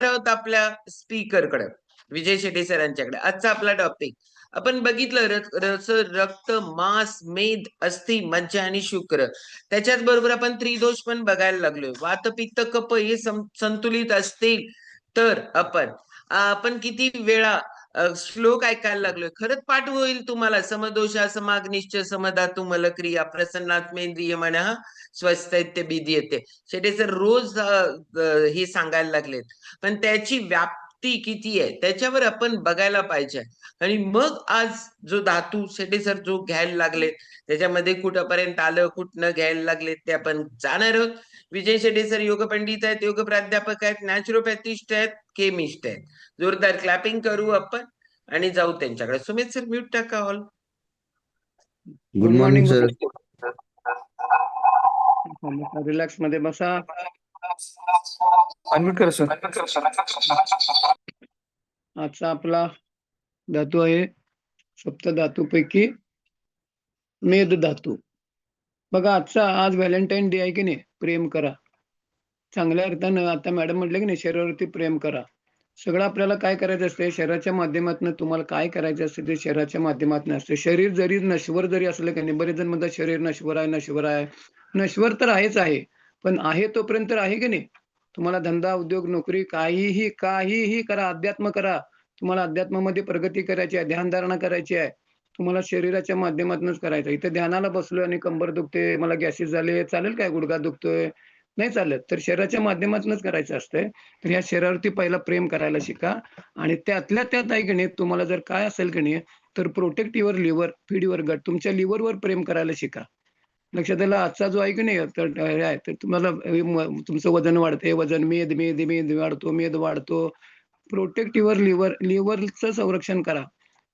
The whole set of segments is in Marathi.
आहोत आपल्या स्पीकरकडे विजय शेट्टी सरांच्याकडे. आजचा आपला टॉपिक आपण बघितलं रस रक्त मांस मेद अस्थि मज्जा आणि शुक्र. त्याच्याच बरोबर आपण त्रिदोष पण बघायला लागलोय. वात पित्त कप हे संतुलित असतील तर आपण आपण किती वेळा श्लोक ऐकायला लागलोय. खरंच पाठ होईल तुम्हाला. समदोषा समाग्निश्च तुम्हाला मलक्रिया प्रसन्नात्मेंद्रिय मनः स्वस्थ बिधी येते शेटे सर रोज हे सांगायला लागलेत. पण त्याची व्याप्ती किती आहे त्याच्यावर आपण बघायला पाहिजे. आणि मग आज जो धातू शेटे सर जो घ्यायला लागले त्याच्यामध्ये कुठपर्यंत आलं कुठनं घ्यायला लागले ते आपण जाणार आहोत. विजय शेटे सर योग पंडित आहेत योग प्राध्यापक आहेत नॅचरोपॅथिस्ट आहेत केमिस्ट आहेत. जोरदार क्लॅपिंग करू आपण आणि जाऊ त्यांच्याकडे. सुमित सर म्यूट टाका ऑल गुड मॉर्निंग सर रिलॅक्समध्ये बसा. अनम्यूट करा सर आजचा आपला धातू आहे सप्त धातूपैकी मेद धातू. बघा आजचा आज व्हॅलेंटाईन डे आहे की नाही? प्रेम करा. चांगल्या अर्थानं आता मॅडम म्हटलं की नाही शरीरावरती प्रेम करा. सगळं आपल्याला काय करायचं असते? शरीराच्या माध्यमातून तुम्हाला काय करायचं असते? ते शरीराच्या माध्यमातून असते. शरीर जरी नश्वर जरी असलं की नाही बरेच जण म्हणतात शरीर नश्वर आहे नश्वर आहे नश्वर तर आहेच आहे. पण आहे तोपर्यंत आहे की नाही? तुम्हाला धंदा उद्योग नोकरी काहीही काहीही करा अध्यात्म करा. तुम्हाला अध्यात्मामध्ये प्रगती करायची आहे ध्यानधारणा करायची आहे. तुम्हाला शरीराच्या माध्यमातूनच करायचं इथे ध्यानाला बसलोय आणि कंबर दुखते मला गॅसेस झाले चालेल काय गुडघा दुखतोय? नाही चालत. तर शरीराच्या माध्यमातूनच करायचं असतंय. तर ह्या शरीरावरती पहिला प्रेम करायला शिका. आणि त्यातल्या त्यात आहे की नाही तुम्हाला जर काय असेल की नाही तर protect your liver feed your gut तुमच्या लिव्हरवर प्रेम करायला शिका. लक्षात आलं आजचा जो आहे की नाही तर आहे तर तुम्हाला तुमचं वजन वाढते वजन मेद मेद मेद वाढतो मेद वाढतो. प्रोटेक्ट युअर लिव्हर लिव्हरचं संरक्षण करा.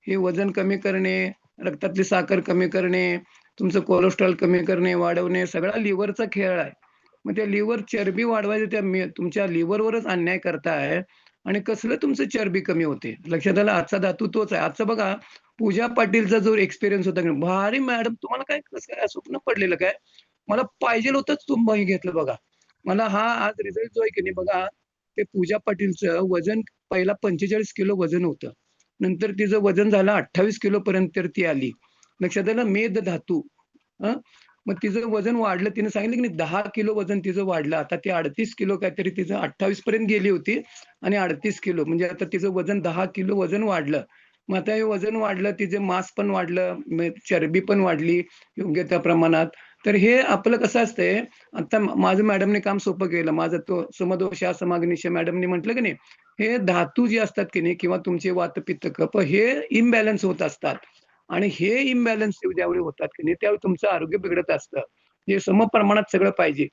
हे वजन कमी करणे रक्तातली साखर कमी करणे तुमचं कोलेस्ट्रॉल कमी करणे वाढवणे सगळा लिव्हरचा खेळ आहे. मग त्या लिव्हर चरबी वाढवायचं त्या तुमच्या लिव्हरवरच अन्याय करताय आणि कसलं तुमचं चरबी कमी होते? लक्षात आलं आजचा धातू तोच आहे. आजचा बघा पूजा पाटीलचा जो एक्सपिरियन्स होता भारी मॅडम तुम्हाला काय कसं काय स्वप्न पडलेलं काय? मला पाहिजे होतंच तुम्ही घेतलं बघा. मला हा आज रिझल्ट जो आहे की नाही बघा ते पूजा पाटीलचं वजन पहिला पंचेचाळीस किलो वजन होतं. नंतर तिचं वजन झालं अठ्ठावीस किलो पर्यंत तर ती आली. लक्षात आलं मेद धातू. मग तिचं वजन वाढलं तिने सांगितलं की दहा किलो वजन तिचं वाढलं. आता ती अडतीस किलो काहीतरी तिचं अठ्ठावीस पर्यंत गेली होती आणि अडतीस किलो. म्हणजे आता तिचं वजन दहा किलो वजन वाढलं. मग आता हे वजन वाढलं तिचे मास पण वाढलं चरबी पण वाढली योग्य त्या प्रमाणात. तर हे आपलं कसं असतंय आता माझं मॅडमने काम सोपं केलं. माझं तो समदोषा समाग्निश मॅडमने म्हटलं की नाही हे धातू जे असतात की नाही किंवा तुमचे वात पित्त कप हे इम्बॅलन्स होत असतात. आणि हे इम्बॅलन्स ज्यावेळी होतात की नाही त्यावेळी तुमचं आरोग्य बिघडत असतं. हे सम प्रमाणात सगळं पाहिजे.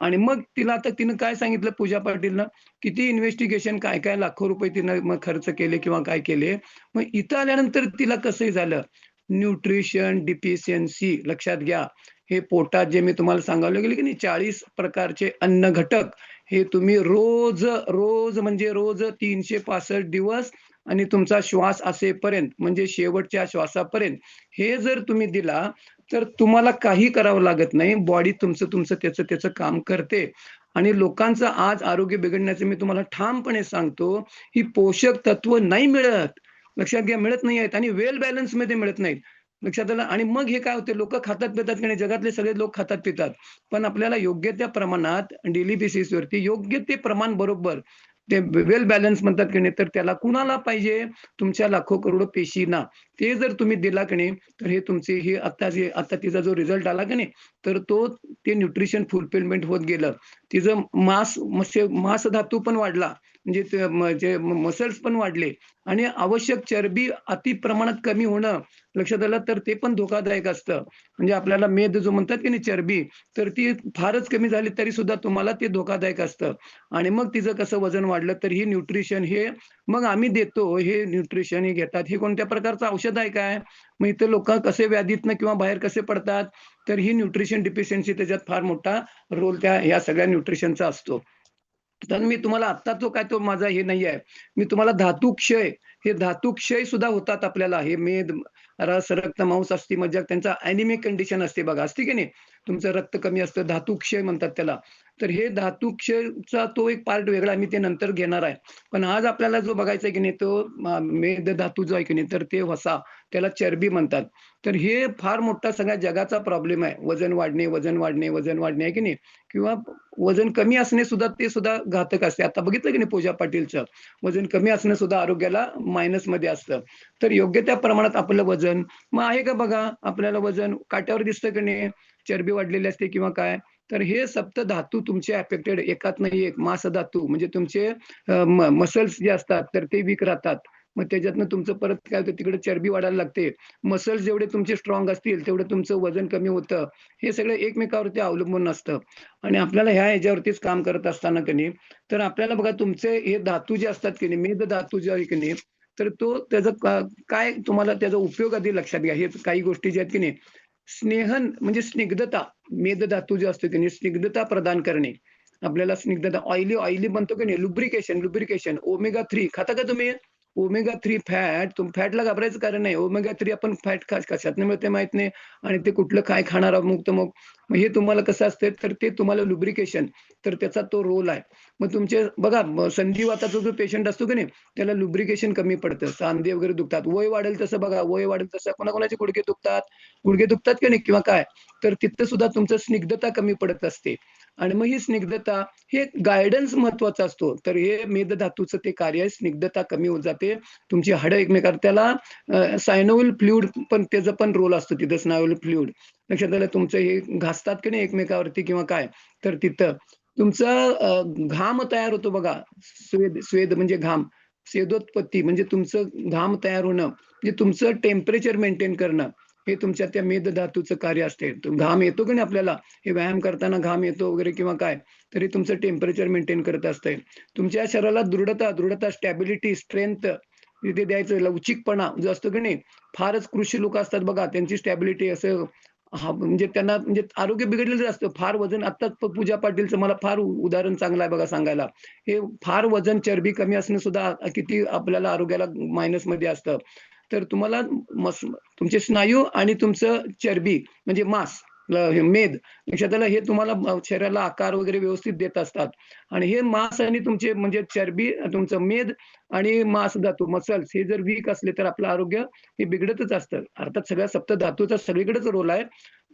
आणि मग तिला आता तिनं काय सांगितलं पूजा पाटीलनं? किती इन्व्हेस्टिगेशन काय काय लाखो रुपये तिनं मग खर्च केले किंवा काय केले? मग इथं आल्यानंतर तिला कसंही झालं? न्यूट्रिशन डिफिशियन्सी लक्षात घ्या. हे पोटात जे मी तुम्हाला सांगायला गेले की नाही चाळीस प्रकारचे अन्न घटक हे तुम्ही रोज रोज म्हणजे रोज तीनशे पासष्ट दिवस आणि तुमचा श्वास असेपर्यंत म्हणजे शेवटच्या श्वासापर्यंत हे जर तुम्ही दिला तर तुम्हाला काही करावं लागत नाही. बॉडी तुमचं तुमचं त्याचं त्याचं काम करते. आणि लोकांचं आज आरोग्य बिघडण्याचं मी तुम्हाला ठामपणे सांगतो ही पोषक तत्व नाही मिळत. लक्षात घ्या मिळत नाही आहेत आणि वेल बॅलन्समध्ये मिळत नाहीत. लक्षात आलं? आणि मग हे काय होते? लोक खातात पितात की नाही? जगातले सगळे लोक खातात पितात. पण आपल्याला योग्य त्या प्रमाणात डेली बेसिस वरती योग्य ते प्रमाण बरोबर ते वेल बॅलन्स म्हणतात की नाही तर त्याला कुणाला पाहिजे? तुमच्या लाखो करोड पेशींना. ते जर तुम्ही दिला की नाही तर हे तुमचे हे आता जे आता तिचा जो रिझल्ट आला की नाही तर तो ते न्यूट्रिशन फुलफिलमेंट होत गेलं. तिचं मास मसे मास धातू पण वाढला. म्हणजे जे म्हणजे मसल्स पण वाढले. आणि आवश्यक चरबी अति प्रमाणात कमी होणं लक्षात आलं तर ते पण धोकादायक असतं. म्हणजे आपल्याला मेद जो म्हणतात की नाही चरबी तर ती फारच कमी झाली तरी सुद्धा तुम्हाला ते धोकादायक असतं. आणि मग तिचं कसं वजन वाढलं तर ही न्यूट्रिशन हे मग आम्ही देतो हे न्यूट्रिशन हे घेतात. हे कोणत्या प्रकारचं औषध आहे काय? मग इथे लोक कसे व्याधीतनं किंवा बाहेर कसे पडतात? तर ही न्यूट्रिशन डिफिशियन्सी त्याच्यात फार मोठा रोल त्या ह्या सगळ्या न्यूट्रिशनचा असतो. तर मी तुम्हाला आत्ता तो काय तो माझा हे नाही आहे. मी तुम्हाला धातू क्षय हे धातू क्षय सुद्धा होतात आपल्याला. हे मेद रस रक्त मांस असते मज्जा त्यांचा अॅनिमिक कंडिशन असते बघा. असते की नाही? तुमचं रक्त कमी असतं धातुक्षय म्हणतात त्याला तर हे धातुक्षयचा तो एक पार्ट वेगळा मी ते नंतर घेणार आहे. पण आज आपल्याला जो बघायचा की नाही तो मेद धातू जो आहे की नाही तर ते वसा त्याला चरबी म्हणतात. तर हे फार मोठा सगळ्या जगाचा प्रॉब्लेम आहे. वजन वाढणे, वजन वाढणे, वजन वाढणे आहे की नाही? किंवा वजन कमी असणे सुद्धा ते सुद्धा घातक असते. आता बघितलं की नाही पूजा पाटीलचं वजन कमी असणं सुद्धा आरोग्याला मायनसमध्ये असतं. तर योग्य त्या प्रमाणात आपलं वजन मग आहे का बघा आपल्याला वजन काट्यावर दिसतं की नाही? चरबी वाढलेली असते किंवा काय? तर हे सप्त धातू तुमचे अफेक्टेड एकात नाही एक मास धातू म्हणजे तुमचे मसल्स जे असतात तर ते वीक राहतात. मग त्याच्यातनं तुमचं परत काय होतं तिकडे चरबी वाढायला लागते. मसल्स जेवढे तुमचे स्ट्रॉंग असतील तेवढं तुमचं वजन कमी होतं. हे सगळं एकमेकावरती अवलंबून असतं आणि आपल्याला ह्या ह्याच्यावरतीच काम करत असताना की नाही तर आपल्याला बघा तुमचे हे धातू जे असतात की नाही मेद धातू जे आहे की नाही तर तो त्याचा काय तुम्हाला त्याचा उपयोग आधी लक्षात घ्या. हे काही गोष्टी ज्या आहेत की नाही स्नेहन म्हणजे स्निग्धता मेद धातू जे असतो की नाही स्निग्धता प्रदान करणे. आपल्याला स्निग्धता ऑइली ऑइली बनतो की नाही लुब्रिकेशन लुब्रिकेशन ओमेगा थ्री खाता का तुम्ही? ओमेगा थ्री फॅट तुम फॅटला घाबरायचं कारण नाही. ओमेगा थ्री आपण फॅट क कशातनं मिळते माहीत नाही आणि ते कुठलं काय खाणार मग तर मग मग हे तुम्हाला कसं असतं तर ते तुम्हाला लुब्रिकेशन तर त्याचा तो रोल आहे. मग तुमचे बघा संधिवाताचा जो पेशंट असतो की नाही त्याला लुब्रिकेशन कमी पडतं. सांधे वगैरे दुखतात. वय वाढेल तसं बघा वय वाढेल तसं कोणाकोणाचे गुडघे दुखतात. गुडघे दुखतात की नाही किंवा काय? तर तिथं सुद्धा तुमचं स्निग्धता कमी पडत असते आणि मग ही स्निग्धता हे गायडन्स महत्त्वाचा असतो. तर हे मेद धातूचं ते कार्य आहे. स्निग्धता कमी होत जाते. तुमची हाडं एकमेकावर त्याला सायनोविल फ्ल्युड पण त्याचा पण रोल असतो तिथं स्नायोल फ्ल्युड लक्षात आलं तुमचं हे घासतात की नाही एकमेकावरती किंवा काय? तर तिथं. तुमचा घाम तयार होतो बघा. स्वेद स्वेद म्हणजे घाम. स्वेदोत्पत्ती म्हणजे तुमचं घाम तयार होणं, म्हणजे तुमचं टेम्परेचर मेंटेन करणं, हे तुमच्या त्या मेद धातूचं कार्य असते. घाम येतो की नाही आपल्याला, हे व्यायाम करताना घाम येतो वगैरे किंवा काय, तरी तुमचं टेम्परेचर मेंटेन करत असतंय. तुमच्या शरीराला दृढता, दृढता, स्टॅबिलिटी, स्ट्रेंथ तिथे द्यायचं लवचिकपणा जो असतो की नाही, फारच कृषी लोक असतात बघा, त्यांची स्टॅबिलिटी असं हा म्हणजे त्यांना म्हणजे आरोग्य बिघडलेलं असतं. फार वजन आत्ताच पूजा पाटीलचं मला फार उदाहरण चांगलं आहे बघा सांगायला. हे फार वजन, चरबी कमी असणं सुद्धा किती आपल्याला आरोग्याला मायनसमध्ये असतं. तर तुम्हाला मस तुमचे स्नायू आणि तुमचं चरबी म्हणजे मांस मेद लक्षात हे तुम्हाला शरीराला आकार वगैरे व्यवस्थित देत असतात. आणि हे मांस आणि तुमचे म्हणजे चरबी तुमचं मेद आणि मांस धातू मसल्स हे जर वीक असले तर आपलं आरोग्य हे बिघडतच असतं. अर्थात सगळ्या सप्त धातूचा सगळीकडेच रोल आहे.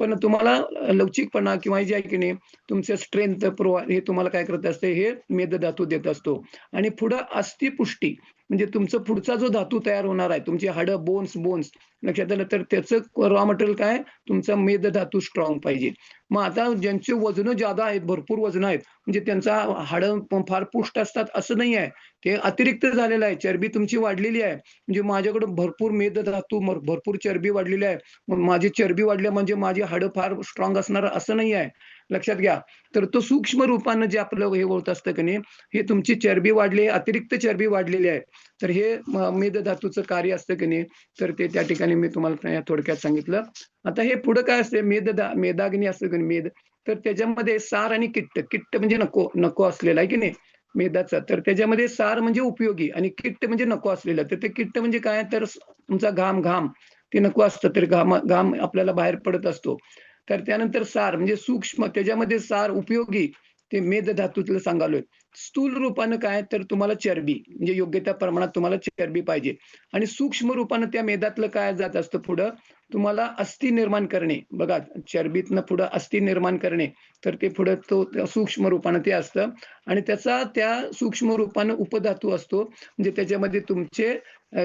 पण तुम्हाला लवचिकपणा किंवा जे आहे की नाही तुमचं स्ट्रेंथ प्रो हे तुम्हाला काय करत असते? हे मेद धातू देत असतो. आणि पुढं अस्थिपुष्टी. म्हणजे तुमचं पुढचा जो धातू तयार होणार आहे, तुमची हाडं, बोन्स बोन्स लक्षात आलं तर त्याचं रॉ मटेरियल काय तुमचा मेद धातू स्ट्रॉंग पाहिजे. मग आता ज्यांचे वजन जादा आहेत, भरपूर वजन आहेत, म्हणजे त्यांचा हाडं फार पुष्ट असतात असं नाही आहे. ते अतिरिक्त झालेलं आहे. चरबी तुमची वाढलेली आहे. म्हणजे माझ्याकडे भरपूर मेद धातू, भरपूर चरबी वाढलेली आहे. माझी चरबी वाढल्या म्हणजे माझी हाडं फार स्ट्रॉंग असणार असं नाही आहे. लक्षात घ्या. तर तो सूक्ष्म रूपानं जे आपलं हे होत असतं की नाही, हे तुमची चरबी वाढली, अतिरिक्त चरबी वाढलेली आहे. तर हे मेद धातूचं कार्य असतं की नाही, तर ते त्या ठिकाणी मी तुम्हाला थोडक्यात सांगितलं. आता हे पुढं काय असते मेददा मेदाग्नी असतं की मेद, तर त्याच्यामध्ये सार आणि किट्ट. किट्ट म्हणजे नको नको असलेला आहे की नाही मेदाचा. तर त्याच्यामध्ये सार म्हणजे उपयोगी आणि किट्ट म्हणजे नको असलेलं. तर ते किट्ट म्हणजे काय तर तुमचा घाम घाम ते नको असतं तर घाम घाम आपल्याला बाहेर पडत असतो. तर त्यानंतर सार म्हणजे सूक्ष्म त्याच्यामध्ये सार उपयोगी ते मेद धातूतलं सांगालोय. स्थूल रूपानं काय तर तुम्हाला चरबी म्हणजे योग्य त्या प्रमाणात तुम्हाला चरबी पाहिजे आणि सूक्ष्म रूपानं त्या मेदातलं काय जात असतं पुढं तुम्हाला अस्थि निर्माण करणे. बघा चरबीतनं पुढं अस्थि निर्माण करणे. तर ते पुढं तो सूक्ष्म रूपानं ते असतं आणि त्याचा त्या सूक्ष्म रूपानं उपधातू असतो. म्हणजे त्याच्यामध्ये तुमचे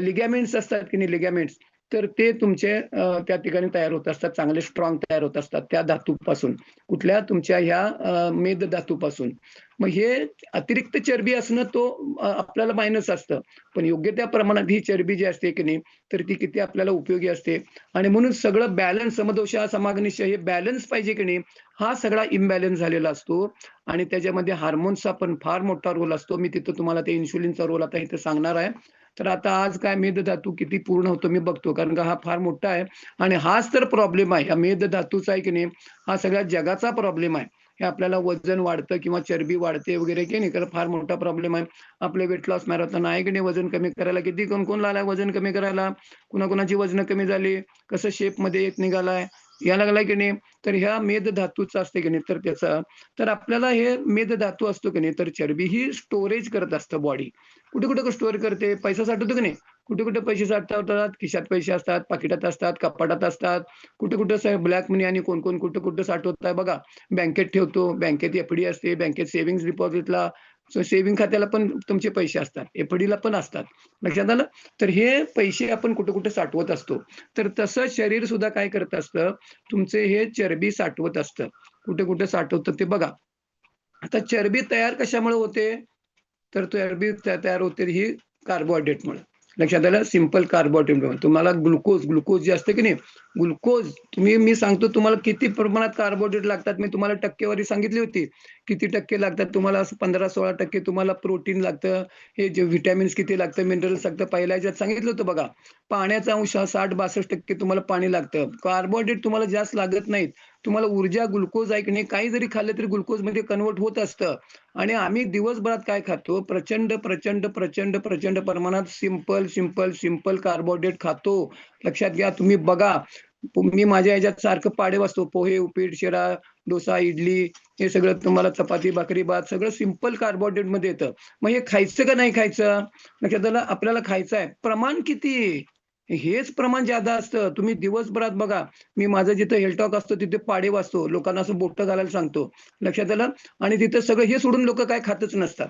लिगॅमेंट्स असतात की नाही लिगॅमेंट्स तर ते तुमचे त्या ठिकाणी तयार होत असतात. चांगले स्ट्रॉंग तयार होत असतात त्या धातूपासून. कुठल्या तुमच्या ह्या मेद धातूपासून. मग हे अतिरिक्त चरबी असणं तो आपल्याला मायनस असतं. पण योग्य त्या प्रमाणात ही चरबी जी असते की नाही, तर ती किती आपल्याला उपयोगी असते आणि म्हणून सगळं बॅलन्स समदोष समाग्निश हे बॅलन्स पाहिजे की नाही, हा सगळा इम्बॅलन्स झालेला असतो आणि त्याच्यामध्ये हार्मोन्सचा पण फार मोठा रोल असतो. मी तिथं तुम्हाला ते इन्शुलिनचा रोल आता इथं सांगणार आहे. तर आता आज काय मेद धातू किती पूर्ण होतो मी बघतो. कारण का हा फार मोठा आहे आणि हाच तर प्रॉब्लेम आहे. हा मेद धातूचा आहे की नाही, हा सगळ्या जगाचा प्रॉब्लेम आहे. हे आपल्याला वजन वाढतं किंवा चरबी वाढते वगैरे की नाही, तर फार मोठा प्रॉब्लेम आहे. आपले वेट लॉस मॅरेथॉन आहे की नाही वजन कमी करायला किती कोण कोण लागलाय वजन कमी करायला? कुणाकुणाची वजन कमी झाली, कसं शेपमध्ये येत निघालाय. या लागला की नाही? तर ह्या मेद धातूचा असते की नाही? तर त्याचा तर आपल्याला हे मेद धातू असतो की नाही? तर चरबी ही स्टोरेज करत असतं बॉडी कुठे कुठे स्टोअर करते? पैसा साठवतो की नाही? कुठे कुठे पैसे साठवतात? खिशात पैसे असतात पाकिटात असतात कपाटात असतात. कुठे कुठे ब्लॅक मनी आणि कोण कोण कुठं कुठं साठवत आहे बघा. बँकेत ठेवतो. बँकेत एफडी असते. बँकेत सेव्हिंग डिपॉझिटला सेव्हिंग खात्याला पण तुमचे पैसे असतात. एफडीला पण असतात. लक्षात आलं? तर हे पैसे आपण कुठे कुठे साठवत असतो. तर तसं शरीर सुद्धा काय करत असतं? तुमचे हे चरबी साठवत असतं. कुठे कुठे साठवतं ते बघा. आता चरबी तयार कशामुळे होते? तर चरबी तयार होते ही कार्बोहायड्रेटमुळे लक्षात आलं? सिंपल कार्बोहायड्रेट तुम्हाला ग्लुकोज ग्लुकोज जे असते की नाही ग्लुकोज तुम्ही मी सांगतो तुम्हाला किती प्रमाणात कार्बोहायड्रेट लागतात. मी तुम्हाला टक्केवारी सांगितली होती. किती टक्के लागतात? तुम्हाला असं पंधरा सोळा टक्के तुम्हाला प्रोटीन लागतं. हे जे व्हिटॅमिन्स किती लागतं? मिनरल्स लागतं. पहिल्या ह्याच्यात सांगितलं होतं बघा. पाण्याचा अंश हा साठ बासष्ट टक्के तुम्हाला पाणी लागतं. कार्बोहायड्रेट तुम्हाला जास्त लागत नाहीत. तुम्हाला ऊर्जा ग्लुकोज आहे की नाही काही जरी खाल्लं तरी ग्लुकोजमध्ये कन्वर्ट होत असतं. आणि आम्ही दिवसभरात काय खातो? प्रचंड प्रचंड प्रचंड प्रचंड प्रमाणात सिंपल सिंपल सिंपल कार्बोहायड्रेट खातो. लक्षात घ्या तुम्ही बघा. मी माझ्या याच्यात सारखं पाडे वाचतो. पोहे उपीट शिरा डोसा इडली हे सगळं तुम्हाला चपाती भाकरी भात सगळं सिंपल कार्बोहायड्रेटमध्ये येतं. मग हे खायचं का नाही खायचं? लक्षात आलं आपल्याला खायचं आहे. प्रमाण किती? हेच प्रमाण जादा असतं. तुम्ही दिवसभरात बघा मी माझं जिथं हेल्टॉक असतो तिथे पाडे वाचतो. लोकांना असं बोट घालायला सांगतो. लक्षात आलं? आणि तिथं सगळं हे सोडून लोक काय खातच नसतात.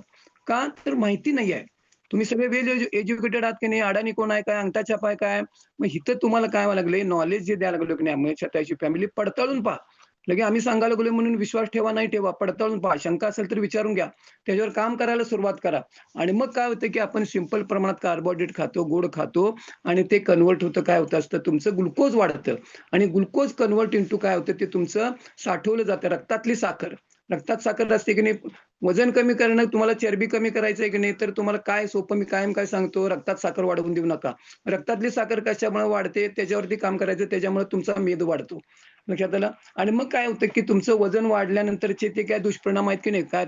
का? तर माहिती नाही आहे. तुम्ही सगळे वेल एज्युकेटेड आहात की नाही? अडाणी कोण आहे काय? अंगठा छाप आहे काय? मग इथं तुम्हाला काय व्हायला लागले नॉलेज जे द्यायला लागलो की नाही? आम्ही स्वतःची फॅमिली पडताळून पहा. लगे आम्ही सांगायला गेलो म्हणून विश्वास ठेवा नाही ठेवा पडताळून पहा. शंका असेल तर विचारून घ्या. त्याच्यावर काम करायला सुरुवात करा. आणि मग काय होतं की आपण सिंपल प्रमाणात कार्बोहायड्रेट खातो गोड खातो आणि ते कन्वर्ट होतं काय होतं असतं तुमचं ग्लुकोज वाढतं. आणि ग्लुकोज कन्वर्ट इंटू काय होतं ते तुमचं साठवलं जातं रक्तातली साखर. रक्तात साखर असते की नाही वजन कमी करणं तुम्हाला चरबी कमी करायचं आहे की नाही तर तुम्हाला काय सोपं मी कायम काय सांगतो रक्तात साखर वाढवून देऊ नका. रक्तातली साखर कशामुळे वाढते त्याच्यावरती काम करायचं त्याच्यामुळे तुमचा मेद वाढतो. लक्षात आलं? आणि मग काय होतं की तुमचं वजन वाढल्यानंतरचे ते काय दुष्परिणाम आहेत की नाही? काय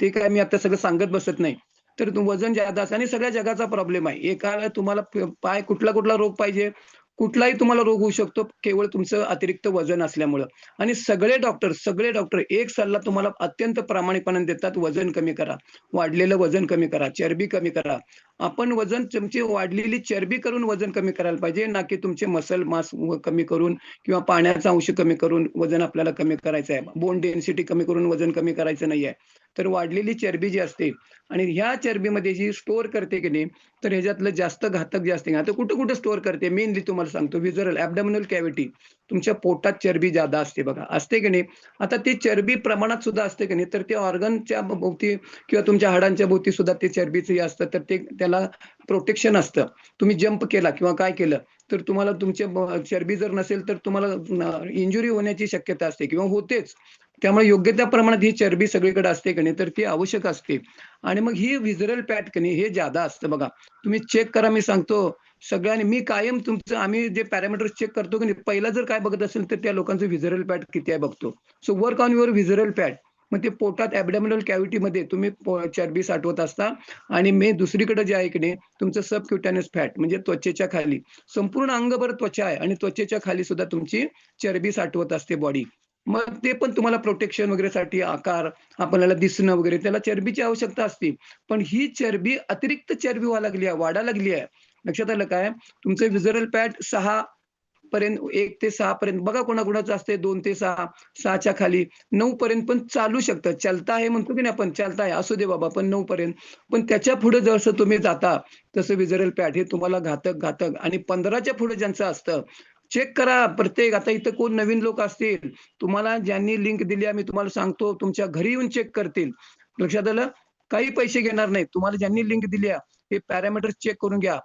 ते काय मी आता सगळं सांगत बसत नाही. तर वजन जादा असं आणि सगळ्या जगाचा प्रॉब्लेम आहे. एकाला तुम्हाला पाय कुठला कुठला रोग पाहिजे? कुठलाही तुम्हाला रोग होऊ शकतो केवळ तुमचं अतिरिक्त वजन असल्यामुळं. आणि सगळे डॉक्टर सगळे डॉक्टर एक सल्ला तुम्हाला अत्यंत प्रामाणिकपणे देतात वजन कमी करा. वाढलेलं वजन कमी करा चरबी कमी करा. आपण वजन तुमची वाढलेली चरबी करून वजन कमी करायला पाहिजे ना की तुमचे मसल मास कमी करून किंवा पाण्याचा अंश कमी करून वजन आपल्याला कमी करायचं आहे बोन डेन्सिटी कमी करून वजन कमी करायचं नाही आहे तर वाढलेली चरबी जी असते आणि ह्या चरबीमध्ये जी स्टोअर करते की नाही तर ह्याच्यातलं जास्त घातक जे असते आता कुठं कुठं स्टोअर करते? मेनली तुम्हाला सांगतो विजरल ऍबडमिनल कॅव्हिटी तुमच्या पोटात चरबी जादा असते बघा. असते की नाही? आता ती चरबी प्रमाणात सुद्धा असते की नाही तर ते ऑर्गनच्या भोवती किंवा तुमच्या हाडांच्या भोवती सुद्धा ते चरबीचं हे असतं तर ते त्याला प्रोटेक्शन असतं. तुम्ही जंप केला किंवा काय केलं तर तुम्हाला तुमच्या चरबी जर नसेल तर तुम्हाला इंजुरी होण्याची शक्यता असते किंवा होतेच. त्यामुळे योग्य त्या प्रमाणात ही चरबी सगळीकडे असते की नाही तर ती आवश्यक असते. आणि मग ही विजरल पॅट की नाही हे जादा असतं बघा. तुम्ही चेक करा मी सांगतो. सगळ्यांनी मी कायम तुमचं आम्ही जे पॅरामीटर्स चेक करतो की नाही पहिला जर काय बघत असेल तर त्या लोकांचं व्हिजरल पॅट किती आहे बघतो. So work on your visceral fat मग ते पोटात ऍबडॅमिनल कॅव्हिटीमध्ये तुम्ही चरबी साठवत असता. आणि मे दुसरीकडे जे आहे की नाही तुमचं सबक्युटॅनियस फॅट म्हणजे त्वचेच्या खाली. संपूर्ण अंगभर त्वचा आहे आणि त्वचेच्या खाली सुद्धा तुमची चरबी साठवत असते बॉडी मग ते पण तुम्हाला प्रोटेक्शन वगैरे साठी आकार आपल्याला दिसणं वगैरे त्याला चरबीची आवश्यकता असते. पण ही चरबी अतिरिक्त चरबी व्हायला लागली आहे वाढायला लागली आहे. लक्षात आलं काय? तुमचं विजरल पॅट सहा पर्यंत एक ते सहा पर्यंत बघा कोणाकोणाचं असते दोन ते सहा सहाच्या खाली. नऊ पर्यंत पण चालू शकतं. चलता आहे म्हणतो की नाही आपण? चालता आहे. असू दे बाबा पण नऊ पर्यंत. पण त्याच्या पुढे जसं तुम्ही जाता तसं विजरल पॅट हे तुम्हाला घातक घातक आणि पंधराच्या पुढे ज्यांचं असतं चेक करा प्रत्येक. आता इथं कोण नवीन लोक असतील तुम्हाला ज्यांनी लिंक दिली आम्ही मी तुम्हाला सांगतो तुमच्या घरी येऊन चेक करतील. लक्षात आलं काही पैसे घेणार नाही तुम्हाला ज्यांनी लिंक दिली आहे हे पॅरामीटर चेक करून घ्या.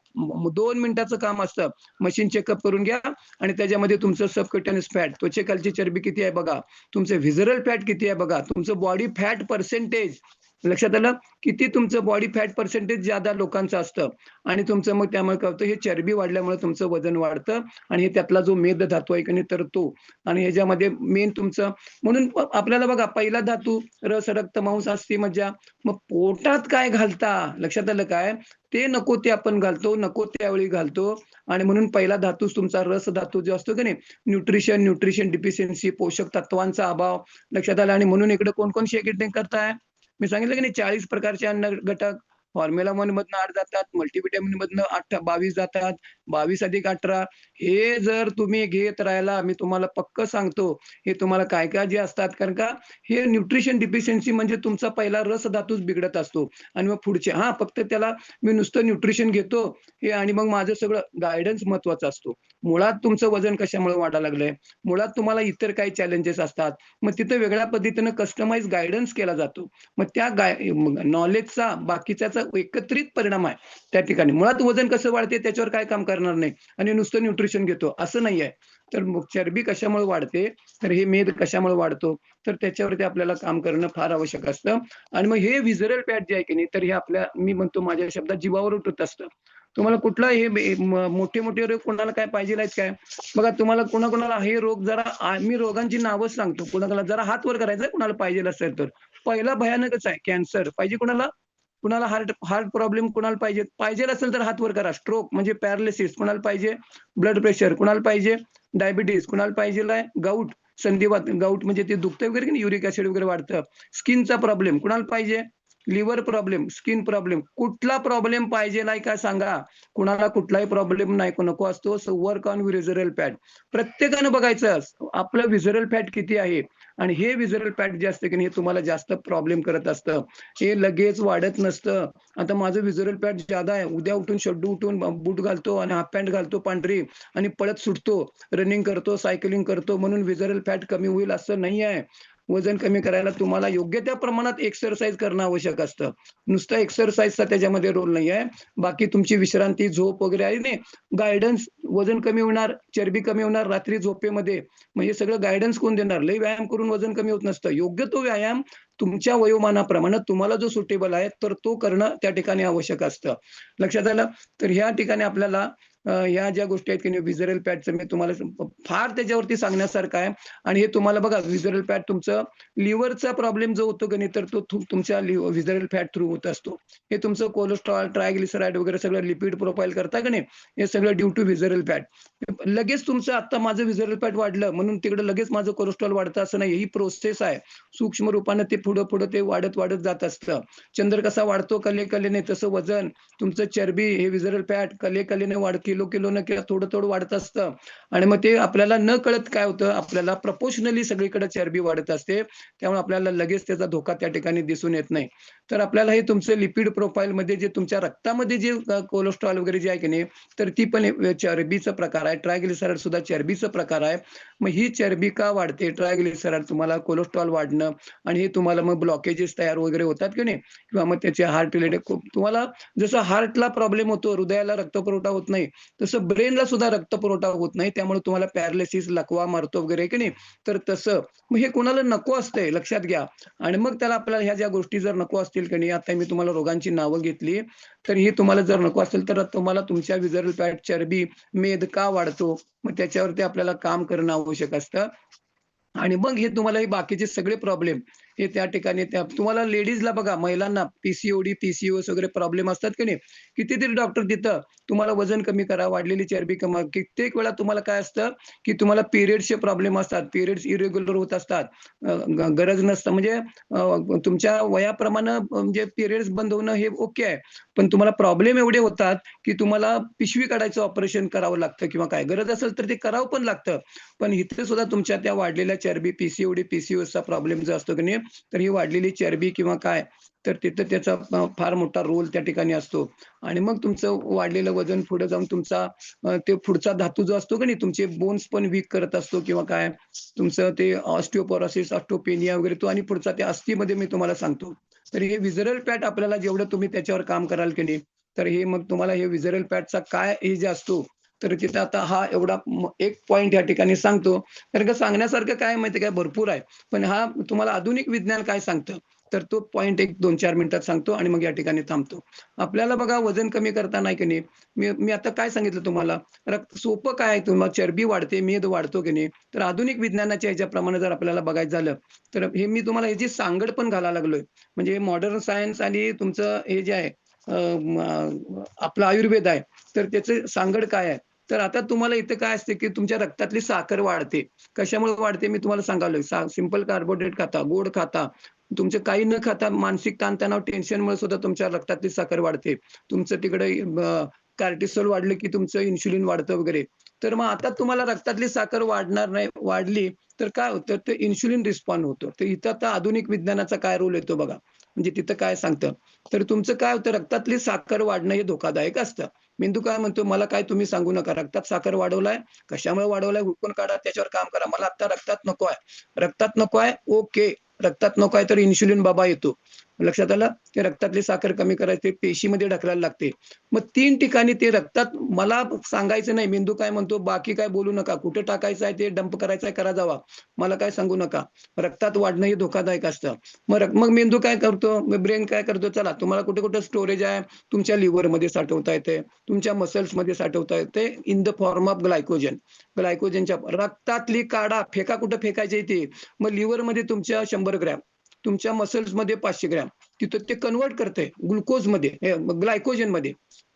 दोन मिनिटाचं काम असतं. मशीन चेकअप करून घ्या आणि त्याच्यामध्ये तुमचं सबक्युटॅनियस फॅट त्वचेखालची चरबी किती आहे बघा. तुमचं व्हिजरल फॅट किती आहे बघा. तुमचं बॉडी फॅट पर्सेंटेज लक्षात आलं? किती तुमचं बॉडी फॅट पर्सेंटेज ज्यादा लोकांचं असतं? आणि तुमचं मग त्यामुळे काय होतं? हे चरबी वाढल्यामुळे तुमचं वजन वाढतं आणि त्यातला जो मेद धातू आहे की नाही तर तो. आणि ह्याच्यामध्ये मेन तुमचं म्हणून आपल्याला बघा पहिला धातू रस रक्त मांस असते मज्जा. मग पोटात काय घालता? लक्षात आलं काय? ते नको ते आपण घालतो नको त्यावेळी घालतो. आणि म्हणून पहिला धातू तुमचा रस धातू जो असतो की नाही न्यूट्रिशन न्यूट्रिशन डिफिशियन्सी पोषक तत्वांचा अभाव. लक्षात आला? आणि म्हणून इकडे कोण कोण शेकिटिंग करताय? मी सांगितलं की नाही चाळीस प्रकारचे अन्न घटक फॉर्म्युला वन मधनं आठ जातात मल्टीव्हिटॅमिन मधनं अठरा बावीस जातात बावीस अधिक अठरा. हे जर तुम्ही घेत राहिला मी तुम्हाला पक्क सांगतो हे तुम्हाला काय काय जे असतात कारण का हे न्यूट्रिशन डिफिशियन्सी म्हणजे तुमचा पहिला रस धातूच बिघडत असतो. आणि मग पुढचे हा फक्त त्याला मी नुसतं न्यूट्रिशन घेतो हे आणि मग माझं सगळं गायडन्स महत्त्वाचा असतो. मुळात तुमचं वजन कशामुळे वाढायला लागलंय? मुळात तुम्हाला इतर काही चॅलेंजेस असतात. मग तिथं वेगळ्या पद्धतीनं कस्टमाइज गायडन्स केला जातो. मग त्या गाय नॉलेजचा बाकीच्याचा एकत्रित परिणाम आहे त्या ठिकाणी. मुळात वजन कसं वाढते त्याच्यावर काय काम करणार नाही. आणि नुसतं न्यूट्रिशन घेतो. असं नाही आहे तर मग चरबी कशामुळे वाढते? तर हे मेद कशामुळे वाढतो? तर त्याच्यावरती आपल्याला काम करणं फार आवश्यक असतं. आणि मग हे विजरल पॅट जे आहे की नाही तर हे आपल्या मी म्हणतो माझ्या शब्दात जीवावर उठत असतं. तुम्हाला कुठला हे मोठे मोठे रोग कोणाला काय पाहिजे आहेत काय? बघा तुम्हाला कोणाकोणाला हे रोग जरा मी रोगांची नावच सांगतो. कोणाला जरा हात वर करायचं कोणाला पाहिजे असेल तर. पहिला भयानकच आहे कॅन्सर. पाहिजे कोणाला? कुणाला हार्ट हार्ट प्रॉब्लेम कुणाला पाहिजे? पाहिजे असेल तर हात वर करा. स्ट्रोक म्हणजे पॅरालिसिस कुणाला पाहिजे? ब्लड प्रेशर कुणाला पाहिजे? डायबिटीस म्हणजे कुणाला पाहिजे गाऊट संधिवात. गाऊट म्हणजे ते दुखतं वगैरे की युरिक ऍसिड वगैरे वाढतं. स्किनचा प्रॉब्लेम कुणाला पाहिजे? लिव्हर प्रॉब्लेम स्किन प्रॉब्लेम कुठला प्रॉब्लेम पाहिजे नाही का सांगा. कुणाला कुठलाही प्रॉब्लेम नाही नको असतो so work on visceral fat प्रत्येकानं बघायचं आपलं विजरल फॅट किती आहे? आणि हे विजरल फॅट जे असतं की नाही हे तुम्हाला जास्त प्रॉब्लेम करत असतं. हे लगेच वाढत नसतं. आता माझं विजरल फॅट ज्यादा आहे उद्या उठून शड्डू उठून बूट घालतो आणि हाफ पॅन्ट घालतो पांढरी आणि पळत सुटतो. रनिंग करतो सायकलिंग करतो म्हणून विजरल फॅट कमी होईल असं नाही आहे. वजन कमी करायला तुम्हाला योग्य त्या प्रमाणात एक्सरसाइज करणं आवश्यक असतं. नुसतं एक्सरसाइजचा त्याच्यामध्ये रोल नाही आहे बाकी तुमची विश्रांती झोप वगैरे आहे नाही. गायडन्स वजन कमी होणार चरबी कमी होणार रात्री झोपेमध्ये. म्हणजे सगळं गायडन्स कोण देणार? लय व्यायाम करून वजन कमी होत नसतं. योग्य तो व्यायाम तुमच्या वयोमानाप्रमाणे तुम्हाला जो सुटेबल आहे तर तो करणं त्या ठिकाणी आवश्यक असतं. लक्षात आलं? तर ह्या ठिकाणी आपल्याला या ह्या ज्या गोष्टी आहेत की नाही विजरल पॅटचं मी तुम्हाला फार त्याच्यावरती सांगण्यासारखं आहे. आणि हे तुम्हाला बघा विजरल पॅट तुमचं लिव्हरचा प्रॉब्लेम जो होतो की नाही तर तो तुमच्या विजरल फॅट थ्रू होत असतो. हे तुमचं कोलेस्ट्रॉल ट्रायग्लिसराईड वगैरे सगळं लिपिड प्रोफाईल करता का नाही हे सगळं ड्यू टू विजरल फॅट लगेच तुमचं आता माझं विजरल फॅट वाढलं म्हणून तिकडे लगेच माझं कोलेस्ट्रॉल वाढतं असं नाही. ही प्रोसेस आहे. सूक्ष्म रूपानं ते पुढं पुढं ते वाढत वाढत जात असतं. चंद्र कसा वाढतो कले कलेने तसं वजन तुमचं चरबी हे विजरल फॅट कले कलेने वाढते किलो किलो न किंवा थोडं थोडं वाढत असतं. आणि मग ते आपल्याला न कळत काय होतं? आपल्याला प्रपोशनली सगळीकडे चरबी वाढत असते. त्यामुळे आपल्याला लगेच त्याचा धोका त्या ठिकाणी दिसून येत नाही. तर आपल्याला हे तुमचं लिपिड प्रोफाईलमध्ये जे तुमच्या रक्तामध्ये जे कोलेस्ट्रॉल वगैरे जे आहे की नाही तर ती पण एक चरबीचा प्रकार आहे. ट्रायग्लिसराईड सुद्धा चरबीचा प्रकार आहे. मग ही चरबी का वाढते? ट्रायग्लिसराईड तुम्हाला कोलेस्ट्रॉल वाढणं आणि हे तुम्हाला मग ब्लॉकेजेस तयार वगैरे होतात की नाही? किंवा मग त्याचे हार्ट रिलेटेड तुम्हाला जसं हार्टला प्रॉब्लेम होतो हृदयाला रक्तपुरवठा होत नाही तसं ब्रेनला सुद्धा रक्तपुरवठा होत नाही त्यामुळे तुम्हाला पॅरालिसिस लकवा मारतो वगैरे की नाही तर तसं. मग हे कोणाला नको असतंय लक्षात घ्या. आणि मग त्याला आपल्याला ह्या ज्या गोष्टी जर नको असतील की नाही आता मी तुम्हाला रोगांची नावं घेतली तर ही तुम्हाला जर नको असेल तर तुम्हाला तुमच्या विजरल फॅट चरबी मेद का वाढतो? मग त्याच्यावरती आपल्याला काम करणं आवश्यक असतं. आणि मग हे तुम्हाला हे बाकीचे सगळे प्रॉब्लेम हे त्या ठिकाणी त्या तुम्हाला लेडीजला बघा महिलांना पीसीओडी पीसीओएस वगैरे प्रॉब्लेम असतात की नाही? कितीतरी डॉक्टर तिथं तुम्हाला वजन कमी करा वाढलेली चरबी कमा कित्येक वेळा तुम्हाला काय असतं की तुम्हाला पिरियड्सचे प्रॉब्लेम असतात पिरियड्स इरेग्युलर होत असतात. गरज नसतं. म्हणजे तुमच्या वयाप्रमाणे म्हणजे पिरियड्स बंद होणं हे ओके आहे. पण तुम्हाला प्रॉब्लेम एवढे होतात की तुम्हाला पिशवी काढायचं ऑपरेशन करावं लागतं किंवा काय. गरज असेल तर ते करावं पण लागतं. पण इथे सुद्धा तुमच्या त्या वाढलेल्या चरबी पीसीओडी पीसीओएसचा प्रॉब्लेम जो असतो की नाही तर ही वाढलेली चरबी किंवा काय तर तिथं त्याचा फार मोठा रोल त्या ठिकाणी असतो. आणि मग तुमचं वाढलेलं वजन पुढे जाऊन तुमचा ते पुढचा धातू जो असतो की नाही तुमचे बोन्स पण वीक करत असतो किंवा काय तुमचं ते ऑस्टिओपोरोसिस ऑस्टोपेनिया वगैरे तो आणि पुढचा त्या अस्थिमध्ये मी तुम्हाला सांगतो. तर हे विजरल पॅट आपल्याला जेवढं तुम्ही त्याच्यावर काम कराल की नाही तर हे मग तुम्हाला हे विजरल पॅटचा काय हे जे असतो तर तिथे आता हा एवढा एक पॉइंट या ठिकाणी सांगतो. कारण का सांगण्यासारखं काय माहिती काय भरपूर आहे. पण हा तुम्हाला आधुनिक विज्ञान काय सांगतं? तर तो पॉईंट एक दोन चार मिनिटात सांगतो आणि मग या ठिकाणी थांबतो. आपल्याला बघा वजन कमी करताना नाही की नाही? मी मी आता काय सांगितलं तुम्हाला? रक्त सोपं काय आहे तुम्हाला? चरबी वाढते मेद वाढतो की नाही? तर आधुनिक विज्ञानाच्या ह्याच्याप्रमाणे जर आपल्याला बघायचं झालं तर हे मी तुम्हाला ह्याची सांगड पण घालायला लागलोय. म्हणजे मॉडर्न सायन्स आणि तुमचं हे जे आहे आपला आयुर्वेद आहे तर त्याचं सांगड काय आहे? तर आता तुम्हाला इथं काय असते की तुमच्या रक्तातली साखर वाढते. कशामुळे वाढते? मी तुम्हाला सांगालोय. सिंपल कार्बोहायड्रेट खाता गोड खाता. तुमचं काही न खाता मानसिक ताणतणाव टेन्शनमुळे सुद्धा तुमच्या रक्तातली साखर वाढते. तुमचं तिकडे कार्टिसोल वाढलं की तुमचं इन्शुलिन वाढतं वगैरे. तर मग आता तुम्हाला रक्तातली साखर वाढणार नाही वाढली तर काय होतं? ते इन्शुलिन रिस्पॉन्ड होतं. तर इथं आता आधुनिक विज्ञानाचा काय रोल येतो बघा. म्हणजे तिथं काय सांगतं? तर तुमचं काय होतं? रक्तातली साखर वाढणं हे धोकादायक असतं. मेंदू काय म्हणतो मला काय तुम्ही सांगू नका रक्तात साखर वाढवलाय कशामुळे वाढवलाय हुडकून काढा त्याच्यावर काम करा मला आता रक्तात नको आहे. रक्तात नको आहे? ओके रक्तात नको आहे तर इन्शुलिन बाबा येतो. लक्षात आलं? ते रक्तातली साखर कमी करायचे पेशीमध्ये ढकलायला लागते. मग तीन ठिकाणी ते रक्तात मला सांगायचं नाही मेंदू काय म्हणतो बाकी काय बोलू नका कुठे टाकायचं आहे ते डंप करायचं आहे करा जावा. मला काय सांगू नका. रक्तात वाढणं हे धोकादायक असतं. मग मग मेंदू काय करतो? ब्रेन काय करतो? चला तुम्हाला कुठे कुठे स्टोरेज आहे तुमच्या लिव्हरमध्ये साठवता येते तुमच्या मसल्समध्ये साठवता येते in the form of glycogen. ग्लायकोजनच्या रक्तातली काढा फेका कुठं फेकायची ती? मग लिव्हरमध्ये तुमच्या शंभर ग्रॅम. तुमच्या मसल्समध्ये पाचशे ग्रॅम. तिथं ते कन्वर्ट करते ग्लुकोजमध्ये ग्लायकोजनमध्ये.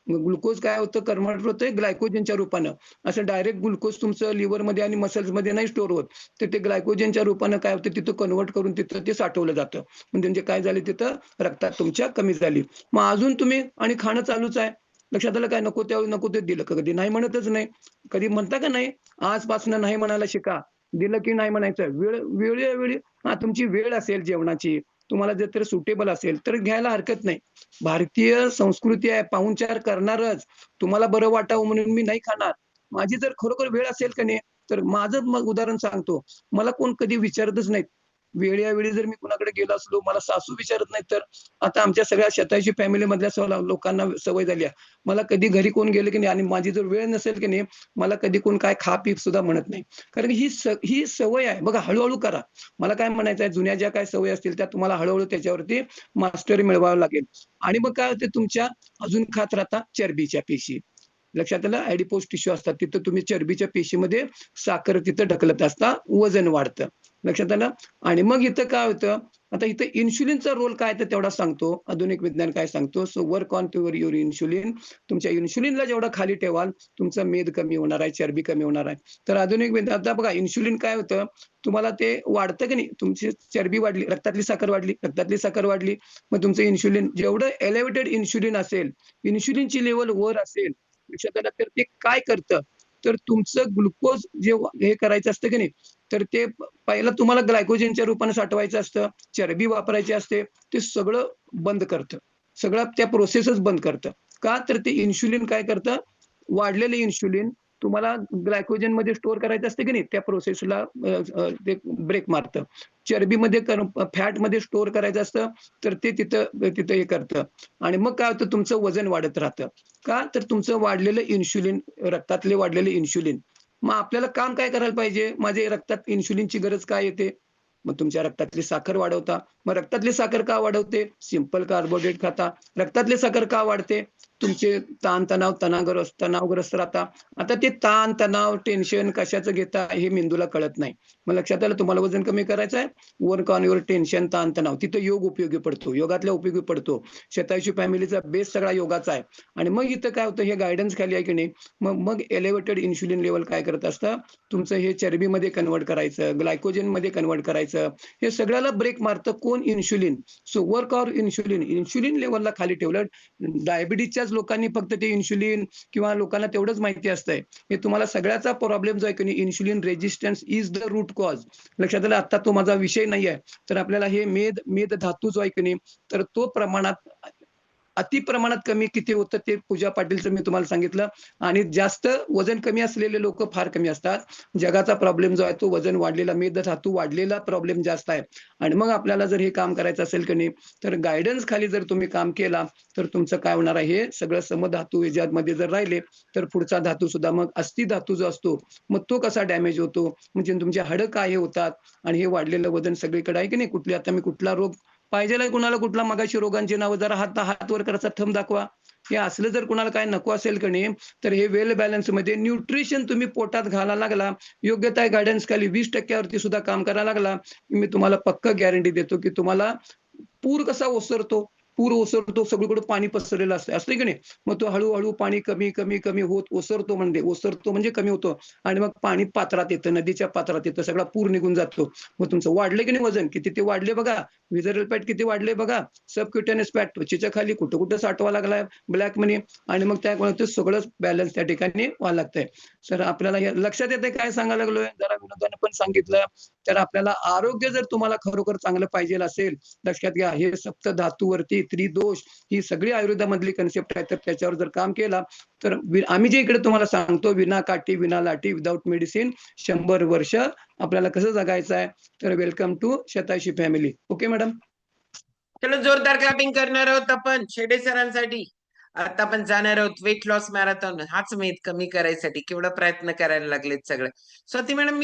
ग्लुकोज काय होतं? कन्वर्ट होतंय ग्लायकोजनच्या रूपानं. असं डायरेक्ट ग्लुकोज तुमचं लिव्हरमध्ये मध्ये आणि मसल्समध्ये नाही स्टोर होत. तर ते ग्लायकोजनच्या रूपानं काय होतं? तिथं कन्वर्ट करून तिथं ते साठवलं जातं. म्हणजे म्हणजे काय झाले तिथं? रक्तात तुमच्या कमी झाली. मग अजून तुम्ही आणि खाणं चालूच आहे. लक्षात आलं काय? नको त्यावेळी नको ते दिलं. कधी नाही म्हणतच नाही. कधी म्हणता का नाही? आजपासून नाही म्हणायला शिका. दिलं की नाही म्हणायचं? वेळ वेळोवेळी हा तुमची वेळ असेल जेवणाची तुम्हाला जर तर सुटेबल असेल तर घ्यायला हरकत नाही. भारतीय संस्कृती आहे पाहुणचार करणारच. तुम्हाला बरं वाटावं म्हणून मी नाही खाणार. माझी जर खरोखर वेळ असेल का नाही तर माझं मग उदाहरण सांगतो. मला कोण कधी विचारतच नाहीत वेळी जर मी कुणाकडे गेलो असलो मला सासू विचारत नाही तर आता आमच्या सगळ्या शताशी फॅमिली मधल्या सगळ्या लोकांना सवय झाली आहे. मला कधी घरी कोण गेलं की नाही आणि माझी जर वेळ नसेल की नाही मला कधी कोण काय खा पीप सुद्धा म्हणत नाही. कारण ही स ही सवय आहे. बघा हळूहळू करा. मला काय म्हणायचं आहे जुन्या ज्या काय सवय असतील त्या तुम्हाला हळूहळू त्याच्यावरती मास्टरी मिळवावं लागेल. आणि मग काय होते तुमच्या अजून खात राहता चरबीच्या पेशी. लक्षात आलं? ऍडिपोज टिश्यू असतात तिथं तुम्ही चरबीच्या पेशीमध्ये साखर तिथं ढकलत असता वजन वाढतं. लक्षात आलं? आणि मग इथं काय होतं? आता इथं इन्शुलिनचा रोल काय तर तेवढा सांगतो. आधुनिक विज्ञान काय सांगतो? So work on your your insulin तुमच्या इन्शुलिनला जेवढं खाली ठेवाल तुमचं मेद कमी होणार आहे चरबी कमी होणार आहे. तर आधुनिक विज्ञान आता बघा इन्शुलिन काय होतं? तुम्हाला ते वाढतं की नाही? तुमची चरबी वाढली रक्तातली साखर वाढली रक्तातली साखर वाढली मग तुमचं इन्शुलिन जेवढं एलिव्हेटेड इन्शुलिन असेल इन्शुलिनची लेवल वर असेल लक्षात आलं तर ते काय करतं? तर तुमचं ग्लुकोज जे हे करायचं असतं की नाही? तर ते पहिलं तुम्हाला ग्लायकोजनच्या रूपाने साठवायचं असतं चरबी वापरायची असते ते सगळं बंद करतं. सगळं त्या प्रोसेसच बंद करतं. का? तर ते इन्शुलिन काय करतं? वाढलेलं इन्शुलिन तुम्हाला ग्लायकोजनमध्ये स्टोअर करायचं असतं की नाही? त्या प्रोसेसला ते ब्रेक मारतं. चरबीमध्ये फॅटमध्ये स्टोअर करायचं असतं तर ते तिथं तिथं हे करतं. आणि मग काय होतं? तुमचं वजन वाढत राहतं. का? तर तुमचं वाढलेलं इन्शुलिन रक्तातले वाढलेले इन्शुलिन मग आपल्याला काम काय करायला पाहिजे? माझे रक्तात इन्शुलिनची गरज काय येते? मग तुमच्या रक्तातली साखर वाढवता. मग रक्तातली साखर का वाढवते? सिंपल कार्बोहायड्रेट खाता. रक्तातली साखर का वाढते? तुमचे ताण तणाव तणावग्रस्त तणावग्रस्त राहता आता ते ताण तणाव टेन्शन कशाचं घेता हे मेंदूला कळत नाही. मग लक्षात आलं तुम्हाला वजन कमी करायचं आहे? वर्क ऑन युअर टेन्शन ताण तणाव तिथं योग उपयोगी पडतो. योगातल्या उपयोगी पडतो. शेताशी फॅमिलीचा बेस सगळा योगाचा आहे. आणि मग इथं काय होतं? हे गायडन्स खाली आहे की नाही? मग मग एलिव्हेटेड इन्शुलिन लेवल काय करत असतं? तुमचं हे चरबीमध्ये कन्वर्ट करायचं ग्लायकोजनमध्ये कन्वर्ट करायचं. हे सगळ्याला ब्रेक मारतं कोण? Insulin so work on insulin insulin लेवलला खाली ठेवलं डायबिटीजच्या बऱ्याच लोकांनी फक्त ते इन्शुलिन किंवा लोकांना तेवढंच माहिती असतंय. हे तुम्हाला सगळ्याचा प्रॉब्लेम जो आहे की insulin resistance is the root cause लक्षात आलं आता तो माझा विषय नाही आहे तर आपल्याला हे मेद मेद धातू जो आहे की नाही तर तो प्रमाणात अति प्रमाणात कमी किती होतं ते पूजा पाटीलचं मी तुम्हाला सांगितलं. आणि जास्त वजन कमी असलेले लोक फार कमी असतात. जगाचा प्रॉब्लेम जो आहे तो वजन वाढलेला मेद धातू वाढलेला प्रॉब्लेम जास्त आहे. आणि मग आपल्याला जर हे काम करायचं असेल की नाही तर गायडन्स खाली जर तुम्ही काम केला तर तुमचं काय होणार आहे? हे सगळं समधातू मध्ये जर राहिले तर पुढचा धातू सुद्धा मग अस्थि धातू जो असतो मग तो कसा डॅमेज होतो? म्हणजे तुमचे हाडं काय हे होतात? आणि हे वाढलेलं वजन सगळीकडे आहे की नाही? कुठली? आता मी कुठला रोग पाहिजे कुणाला कुठला मगाशी रोगांची नावं जरा हात हात वर करायचा थंब दाखवा. हे असलं जर कुणाला काय नको असेल का नाही तर हे वेल बॅलन्समध्ये न्यूट्रिशन तुम्ही पोटात घाला लागला योग्यता गायडन्स खाली वीस टक्क्यावरती सुद्धा काम करायला लागला मी तुम्हाला पक्क गॅरंटी देतो की तुम्हाला पूर कसा ओसरतो पूर ओसरतो सगळीकडे पाणी पसरलेलं असतं असते की नाही? मग तो हळूहळू पाणी कमी कमी कमी होत ओसरतो म्हणजे ओसरतो म्हणजे कमी होतो. आणि मग पाणी पात्रात येतं नदीच्या पात्रात येतं सगळा पूर निघून जातो. मग तुमचं वाढलं की नाही वजन? किती ते वाढले बघा. विजरल पॅट किती वाढले बघा. सबक्युटेनियस पॅट त्वचेच्या खाली कुठं कुठं साठवा लागलाय? Black money. आणि मग त्या ते सगळंच बॅलन्स त्या ठिकाणी व्हायला लागतंय. तर आपल्याला लक्षात येते काय सांगायला लागलोय? जरा विनोदाने पण सांगितलं. तर आपल्याला आरोग्य जर तुम्हाला खरोखर चांगलं पाहिजे असेल लक्षात घ्या. हे सप्त धातूवरती त्रिदोष ही सगळी आयुर्वेदामधली कन्सेप्ट आहे तर त्याच्यावर जर काम केला तर आम्ही जे इकडे तुम्हाला सांगतो विना काठी विना लाठी विदाऊट मेडिसिन शंभर वर्ष आपल्याला कसं जगायचं आहे? तर welcome to शताशी family okay madam चलो जोरदार क्लॅपिंग करणार आहोत आपण. शेडे सरांसाठी. आता आपण जाणार आहोत वेट लॉस मॅरेथॉन हाच मेद कमी करायसाठी केवढा प्रयत्न करायला लागलेत सगळे. स्वाती मॅडम